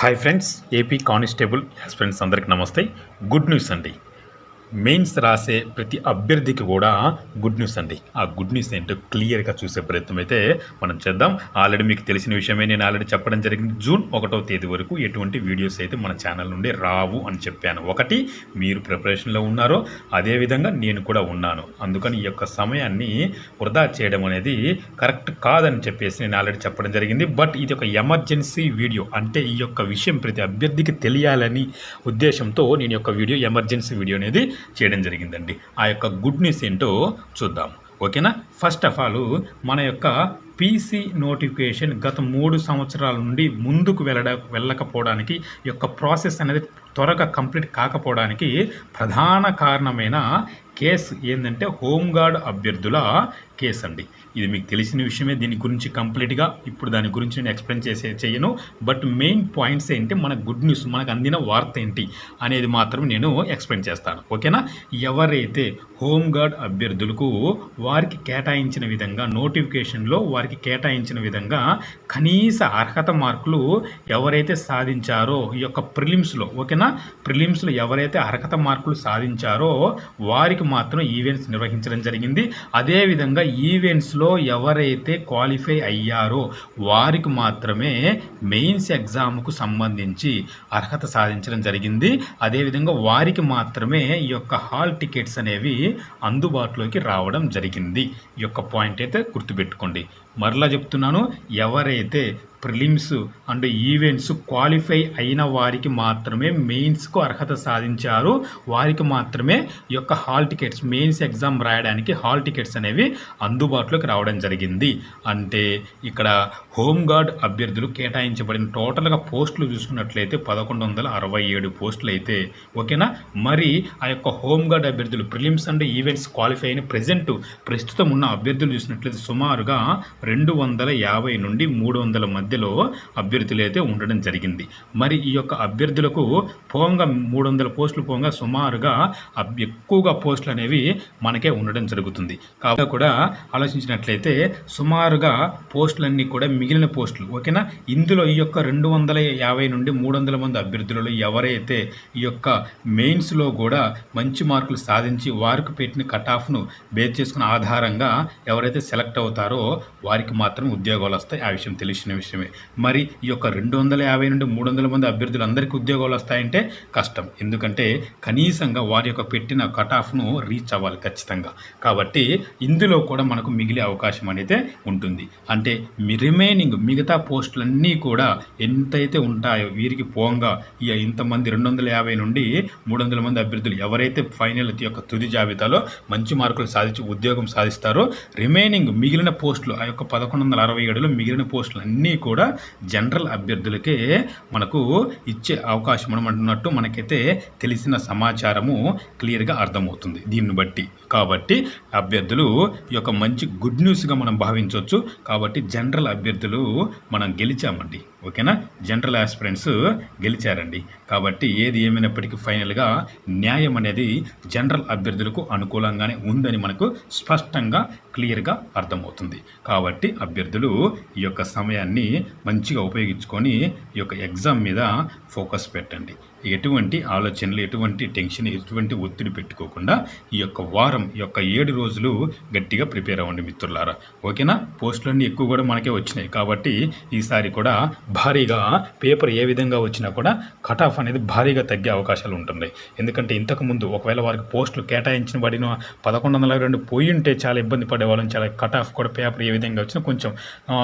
Hi friends AP constable friends అందరికి నమస్తే. Good news అండి. మెయిన్స్ రాసే ప్రతి అభ్యర్థికి కూడా గుడ్ న్యూస్ అండి. ఆ గుడ్ న్యూస్ ఏంటో క్లియర్గా చూసే ప్రయత్నం అయితే మనం చేద్దాం. ఆల్రెడీ మీకు తెలిసిన విషయమే నేను ఆల్రెడీ చెప్పడం జరిగింది. జూన్ ఒకటో తేదీ వరకు ఎటువంటి వీడియోస్ అయితే మన ఛానల్ నుండి రావు అని చెప్పాను. ఒకటి మీరు ప్రిపరేషన్లో ఉన్నారో అదేవిధంగా నేను కూడా ఉన్నాను. అందుకని ఈ యొక్క సమయాన్ని వృధా చేయడం అనేది కరెక్ట్ కాదని చెప్పేసి నేను ఆల్రెడీ చెప్పడం జరిగింది. బట్ ఇది ఒక ఎమర్జెన్సీ వీడియో. అంటే ఈ యొక్క విషయం ప్రతి అభ్యర్థికి తెలియాలని ఉద్దేశంతో నేను యొక్క వీడియో ఎమర్జెన్సీ వీడియో అనేది చేయడం జరిగిందండి. ఆ యొక్క గుడ్ న్యూస్ ఏంటో చూద్దాం. ఓకేనా? ఫస్ట్ ఆఫ్ ఆల్ మన యొక్క పీసీ నోటిఫికేషన్ గత మూడు సంవత్సరాల నుండి ముందుకు వెళ్ళడ వెళ్ళకపోవడానికి యొక్క ప్రాసెస్ అనేది త్వరగా కంప్లీట్ కాకపోవడానికి ప్రధాన కారణమైన కేసు ఏంటంటే హోంగార్డ్ అభ్యర్థుల కేసు అండి ఇది మీకు తెలిసిన విషయమే దీని గురించి కంప్లీట్గా ఇప్పుడు దాని గురించి నేను ఎక్స్ప్లెయిన్ చేసే చేయను. బట్ మెయిన్ పాయింట్స్ ఏంటి మన గుడ్ న్యూస్ మనకు అందిన వార్త ఏంటి అనేది మాత్రం నేను ఎక్స్ప్లెయిన్ చేస్తాను. ఓకేనా? ఎవరైతే హోంగార్డ్ అభ్యర్థులకు వారికి కేటాయించిన విధంగా నోటిఫికేషన్లో వారికి కేటాయించిన విధంగా కనీస అర్హత మార్కులు ఎవరైతే సాధించారో ఈ యొక్క ప్రిలిమ్స్లో ఓకేనా? ప్రిలిమ్స్లో ఎవరైతే అర్హత మార్కులు సాధించారో వారికి మాత్రం ఈవెంట్స్ నిర్వహించడం జరిగింది. అదేవిధంగా ఈవెంట్స్లో ఎవరైతే క్వాలిఫై అయ్యారో వారికి మాత్రమే మెయిన్స్ ఎగ్జామ్కు సంబంధించి అర్హత సాధించడం జరిగింది. అదేవిధంగా వారికి మాత్రమే ఈ యొక్క హాల్ టికెట్స్ అనేవి అందుబాటులోకి రావడం జరిగింది. ఈ యొక్క పాయింట్ అయితే గుర్తుపెట్టుకోండి. మరలా చెప్తున్నాను ఎవరైతే ప్రిలిమ్స్ అండ్ ఈవెంట్స్ క్వాలిఫై అయిన వారికి మాత్రమే మెయిన్స్కు అర్హత సాధించారు వారికి మాత్రమే ఈ యొక్క హాల్ టికెట్స్ మెయిన్స్ ఎగ్జామ్ రాయడానికి హాల్ టికెట్స్ అనేవి అందుబాటులోకి రావడం జరిగింది. అంటే ఇక్కడ హోంగార్డ్ అభ్యర్థులు కేటాయించబడిన టోటల్గా పోస్టులు చూసుకున్నట్లయితే పదకొండు వందల అరవై ఏడు పోస్టులు అయితే ఓకేనా? మరి ఆ యొక్క హోంగార్డ్ అభ్యర్థులు ప్రిలిమ్స్ అండ్ ఈవెంట్స్ క్వాలిఫై అయిన ప్రజెంట్ ప్రస్తుతం ఉన్న అభ్యర్థులు చూసినట్లయితే సుమారుగా రెండు వందల యాభై నుండి మూడు వందల మధ్యలో అభ్యర్థులు అయితే ఉండడం జరిగింది. మరి ఈ యొక్క అభ్యర్థులకు పోంగా మూడు వందల పోస్టులు పోగా సుమారుగా అబ్- ఎక్కువగా పోస్టులు అనేవి మనకే ఉండడం జరుగుతుంది. కాబట్టి కూడా ఆలోచించినట్లయితే సుమారుగా పోస్టులన్నీ కూడా మిగిలిన పోస్టులు ఓకేనా? ఇందులో ఈ యొక్క రెండు వందల యాభై నుండి మూడు వందల మంది అభ్యర్థులలో ఎవరైతే ఈ యొక్క మెయిన్స్లో కూడా మంచి మార్కులు సాధించి వారికి పెట్టిన కట్ ఆఫ్ను బేస్ చేసుకున్న ఆధారంగా ఎవరైతే సెలెక్ట్ అవుతారో వారికి మాత్రం ఉద్యోగాలు వస్తాయి. ఆ విషయం తెలిసిన విషయమే. మరి ఈ యొక్క రెండు వందల యాభై నుండి మూడు వందల మంది అభ్యర్థులందరికీ ఉద్యోగాలు వస్తాయంటే కష్టం. ఎందుకంటే కనీసంగా వారి యొక్క పెట్టిన కట్ ఆఫ్ను రీచ్ అవ్వాలి ఖచ్చితంగా. కాబట్టి ఇందులో కూడా మనకు మిగిలే అవకాశం అనేది ఉంటుంది. అంటే రిమైనింగ్ మిగతా పోస్టులన్నీ కూడా ఎంతైతే ఉంటాయో వీరికి పోంగా ఇక ఇంతమంది రెండు వందల యాభై నుండి మూడు వందల మంది అభ్యర్థులు ఎవరైతే ఫైనల్ యొక్క తుది జాబితాలో మంచి మార్కులు సాధించి ఉద్యోగం సాధిస్తారో రిమైనింగ్ మిగిలిన పోస్టులు ఆ యొక్క పదకొండు వందల అరవై ఏడులో మిగిలిన పోస్టులు అన్నీ కూడా జనరల్ అభ్యర్థులకే మనకు ఇచ్చే అవకాశం అనమంటున్నట్టు మనకైతే తెలిసిన సమాచారము క్లియర్గా అర్థమవుతుంది దీన్ని బట్టి. కాబట్టి అభ్యర్థులు ఈ యొక్క మంచి గుడ్ న్యూస్గా మనం భావించవచ్చు. కాబట్టి జనరల్ అభ్యర్థులు మనం గెలిచామండి. ఓకేనా? జనరల్ ఆస్పిరెంట్స్ గెలిచారండి. కాబట్టి ఏది ఏమైనప్పటికీ ఫైనల్గా న్యాయం అనేది జనరల్ అభ్యర్థులకు అనుకూలంగానే ఉందని మనకు స్పష్టంగా క్లియర్గా అర్థమవుతుంది. కాబట్టి అభ్యర్థులు ఈ యొక్క సమయాన్ని మంచిగా ఉపయోగించుకొని ఈ యొక్క ఎగ్జామ్ మీద ఫోకస్ పెట్టండి. ఎటువంటి ఆలోచనలు ఎటువంటి టెన్షన్ ఎటువంటి ఒత్తిడి పెట్టుకోకుండా ఈ యొక్క వారం ఈ యొక్క ఏడు రోజులు గట్టిగా ప్రిపేర్ అవ్వండి మిత్రులారా. ఓకేనా? పోస్టులన్నీ ఎక్కువ కూడా మనకే వచ్చినాయి కాబట్టి ఈసారి కూడా భారీగా పేపర్ ఏ విధంగా వచ్చినా కూడా కట్ ఆఫ్ అనేది భారీగా తగ్గే అవకాశాలు ఉంటున్నాయి. ఎందుకంటే ఇంతకుముందు ఒకవేళ వారికి పోస్టులు కేటాయించిన పడిన పదకొండు వందల రెండు పోయి ఉంటే చాలా ఇబ్బంది పడేవాళ్ళని చాలా కట్ ఆఫ్ కూడా పేపర్ ఏ విధంగా వచ్చినా కొంచెం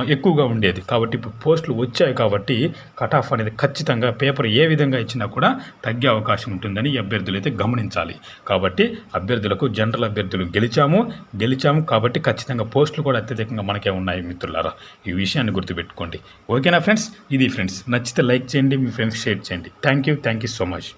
ఎక్కువగా ఉండేది. కాబట్టి ఇప్పుడు పోస్టులు వచ్చాయి కాబట్టి కట్ ఆఫ్ అనేది ఖచ్చితంగా పేపర్ ఏ విధంగా ఇచ్చినా కూడా తగ్గే అవకాశం ఉంటుందని అభ్యర్థులు అయితే గమనించాలి. కాబట్టి అభ్యర్థులకు జనరల్ అభ్యర్థులు గెలిచాము గెలిచాము కాబట్టి ఖచ్చితంగా పోస్టులు కూడా అత్యధికంగా మనకే ఉన్నాయి మిత్రులారా. ఈ విషయాన్ని గుర్తుపెట్టుకోండి. ఓకేనా ఫ్రెండ్స్? ఇది ఫ్రెండ్స్. నచ్చితే లైక్ చేయండి మీ ఫ్రెండ్స్ షేర్ చేయండి. Thank you thank you so much.